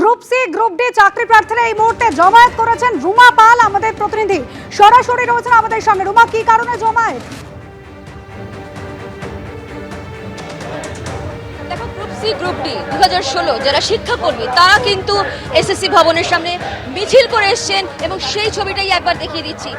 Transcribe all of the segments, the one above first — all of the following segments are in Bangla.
গ্রুপ সি, গ্রুপ ডি চাকরি প্রার্থীরা এই মুহূর্তে জমায়েত করেছেন রুমা পাল, আমাদের প্রতিনিধি। সরাসরি রয়েছেন আমাদের সঙ্গে। রুমা, কি কারণে জমায়েত? দেখো গ্রুপ ডি দু হাজার ষোলো যারা শিক্ষাকর্মী, তারা কিন্তু এসএসসি ভবনের সামনে মিছিল করে এসছেন এবং সেই ছবিটাই একবার দেখিয়ে দিচ্ছি।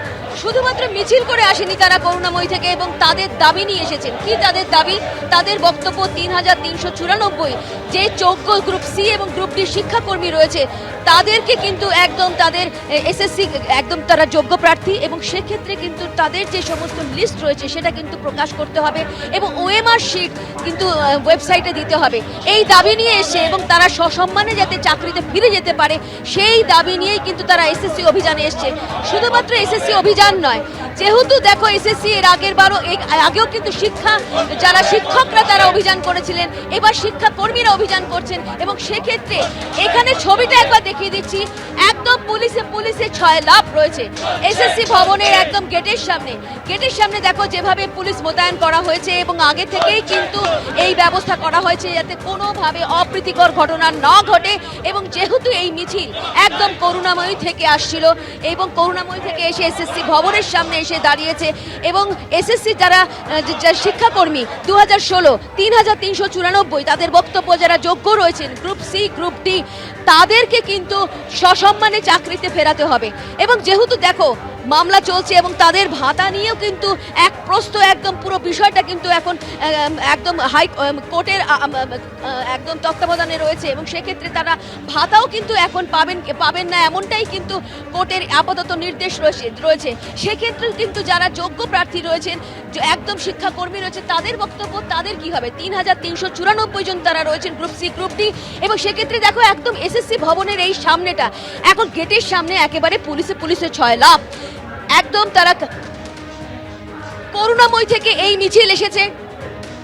শুধুমাত্র মিছিল করে আসেনি তারা করুণাময়ী থেকে এবং তাদের দাবি নিয়ে এসেছেন। কি তাদের দাবি? তাদের বক্তব্য তিন হাজার তিনশো চুরানব্বই। যে যোগ্য গ্রুপ সি এবং গ্রুপ ডি শিক্ষাকর্মী রয়েছে, তাদেরকে কিন্তু একদম তাদের এসএসসি, একদম তারা যোগ্য প্রার্থী এবং সেক্ষেত্রে কিন্তু তাদের যে সমস্ত লিস্ট রয়েছে, সেটা কিন্তু প্রকাশ করতে হবে এবং ওএমআর শিট কিন্তু ওয়েবসাইটে দিতে হবে। এই দাবি নিয়ে এসে এবং তারা সসম্মানে যাতে চাকরিতে ফিরে যেতে পারে, সেই দাবি নিয়েই কিন্তু তারা এসএসসি অভিযানে এসছে। শুধুমাত্র এসএসসি অভিযান নয়, যেহেতু দেখো এসএসসি এর আগের বারও আগেও কিন্তু শিক্ষা, যারা শিক্ষকরা তারা অভিযান করেছিলেন, এবার শিক্ষা কর্মীরা অভিযান করছেন এবং সেক্ষেত্রে এখানে ছবিটা একবার দেখিয়ে দিচ্ছি। একদম পুলিশে পুলিশে ছয় লাভ রয়েছে। এসএসসি ভবনের একদম গেটের সামনে। গেটের সামনে দেখো যেভাবে পুলিশ মোতায়েন করা হয়েছে এবং আগে থেকেই কিন্তু এই ব্যবস্থা করা হয়েছে যাতে কোনোভাবে অপ্রীতিকর ঘটনা না ঘটে এবং যেহেতু এই মিছিল একদম করুণাময়ী থেকে আসছিল এবং করুণাময়ী থেকে এসে এসএসসি ভবনের সামনে এসে দাঁড়িয়েছে এবং এসএসসি যারা শিক্ষাকর্মী দু হাজার ষোলো তিন হাজার তিনশো চুরানব্বই তাদের বক্তব্য যারা যোগ্য রয়েছেন গ্রুপ সি গ্রুপ ডি তাদেরকে কিন্তু সসম্মানে চাকরিতে ফেরাতে হবে। এবং যেহেতু দেখো মামলা চলছে এবং তাদের ভাতা নিয়েও কিন্তু এক প্রস্ত একদম পুরো বিষয়টা কিন্তু এখন একদম হাই কোর্টের একদম তত্ত্বাবধানে রয়েছে এবং সেক্ষেত্রে তারা ভাতাও কিন্তু এখন পাবেন পাবেন না এমনটাই কিন্তু কোর্টের আপাতত নির্দেশ রয়েছে রয়েছে। সেক্ষেত্রে কিন্তু যারা যোগ্য প্রার্থী রয়েছেন একদম শিক্ষাকর্মী রয়েছে, তাদের বক্তব্য, তাদের কি হবে? তিন হাজার তিনশো চুরানব্বই জন তারা রয়েছেন গ্রুপ সি, গ্রুপ ডি এবং সেক্ষেত্রে দেখো একদম এসএসসি ভবনের এই সামনেটা, এখন গেটের সামনে একেবারে পুলিশে পুলিশে ছয় লাভ একদম তারা করুণাময় থেকে এই মিছিল এসেছে।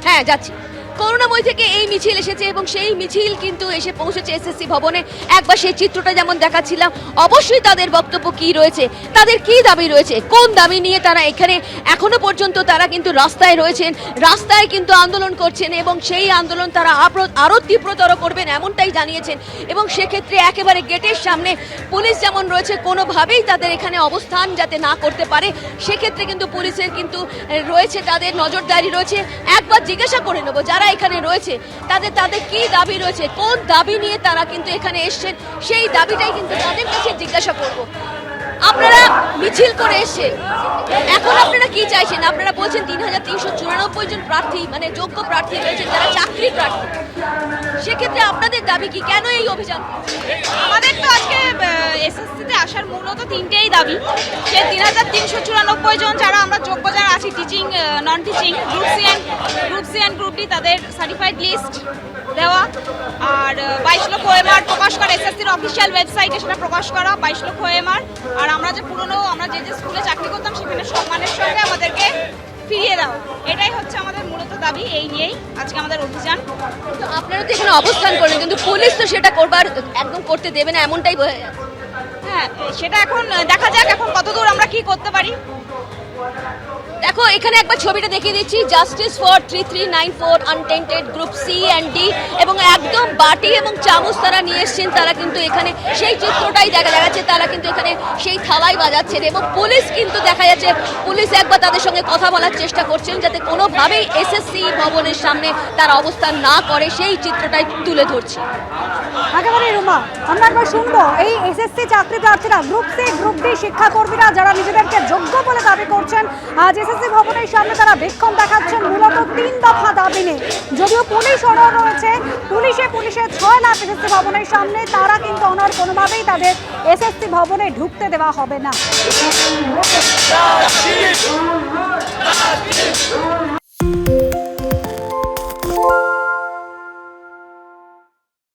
হ্যাঁ যাচ্ছি। করুণাময় থেকে এই মিছিল এসেছে এবং সেই মিছিল কিন্তু এসে পৌঁছেছে এসএসসি ভবনে। একবার সেই চিত্রটা যেমন দেখাচ্ছিলাম, অবশ্যই তাদের বক্তব্য কি রয়েছে, তাদের কি দাবি রয়েছে, কোন দাবি নিয়ে তারা এখানে এখনও পর্যন্ত তারা কিন্তু রাস্তায় রয়েছেন, রাস্তায় কিন্তু আন্দোলন করছেন এবং সেই আন্দোলন তারা আপ্র- আরও তীব্রতর করবেন এমনটাই জানিয়েছেন। এবং সেক্ষেত্রে একেবারে গেটের সামনে পুলিশ যেমন রয়েছে, কোনোভাবেই তাদের এখানে অবস্থান যাতে না করতে পারে, সেক্ষেত্রে কিন্তু পুলিশের কিন্তু রয়েছে, তাদের নজরদারি রয়েছে। একবার জিজ্ঞাসা করে নেব, যারা এখানে রয়েছে? তাদের তাদের কি দাবি রয়েছে? কোন দাবি নিয়ে তারা কিন্তু এখানে এসছেন? সেই দাবিটাই কিন্তু তাদের কাছে জিজ্ঞাসা করব। আপনারা মিছিল করে এসছেন। এখন আপনারা কি চাইছেন? আপনারা বলছেন তিন হাজার তিনশো চুরানব্বই জন প্রার্থী মানে যোগ্য প্রার্থী রয়েছেন, যারা চাকরি প্রার্থী। আপনাদের দাবি কি? কেন এই অভিযান? আমাদের তো আজকে এসএসসিতে আসার মূলত তিনটেই দাবি। সে তিন হাজার তিনশো চুরানব্বই জন যারা আমরা যোগ্য যারা আছি teaching non teaching group C and group C and group D তাদের সার্টিফাইড লিস্ট দেওয়া। আর বাইশ লক্ষ ওএমআর প্রকাশ করা, এসএসসির অফিসিয়াল ওয়েবসাইটে সেটা প্রকাশ করা, বাইশ লক্ষ ওএমআর আর আমরা যে পুরনো, আমরা যে যে স্কুলে চাকরি করতাম, সেখানে সম্মানের সঙ্গে আমাদেরকে ফিরিয়ে দাও এটাই মূলত দাবি এই নিয়েই আজকে আমাদের অভিযান। তো আপনারা তো এখানে অবস্থান করেন কিন্তু পুলিশ তো সেটা করবার একদম করতে দেবে না এমনটাই হ্যাঁ সেটা এখন দেখা যাক এখন কতদূর আমরা কি করতে পারি। দেখো, এখানে একবার ছবিটা দেখিয়ে দিচ্ছি। Justice for three three nine four untainted group C and D এবং একদম বাটি এবং চামচ তারা নিয়ে এসছেন। তারা কিন্তু এখানে সেই চিত্রটাই দেখা যাচ্ছে। তারা কিন্তু এখানে সেই থালাই বাজাচ্ছেন এবং পুলিশ কিন্তু দেখা যাচ্ছে, পুলিশ একবার তাদের সঙ্গে কথা বলার চেষ্টা করছেন যাতে কোনোভাবেই এসএসসি ভবনের সামনে তার অবস্থান না করে। সেই চিত্রটাই তুলে ধরছে। একেবারে রুমা, আমরা একবার শুনব। এই এসএসসি চাকরি প্রার্থীরা গ্রুপ সি গ্রুপ ডি শিক্ষাকর্মীরা যারা নিজেদেরকে যোগ্য বলে দাবি করছেন, আজ এসএসসি ভবনের সামনে তারা বিক্ষোভ দেখাচ্ছেন। মূলত তিন দফা দাবি নিয়ে। যদিও পুলিশ অনর রয়েছে, পুলিশে পুলিশে ছয় লাখ এসএসসি ভবনের সামনে, তারা কিন্তু অনর কোনোভাবেই তাদের এসএসসি ভবনে ঢুকতে দেওয়া হবে না।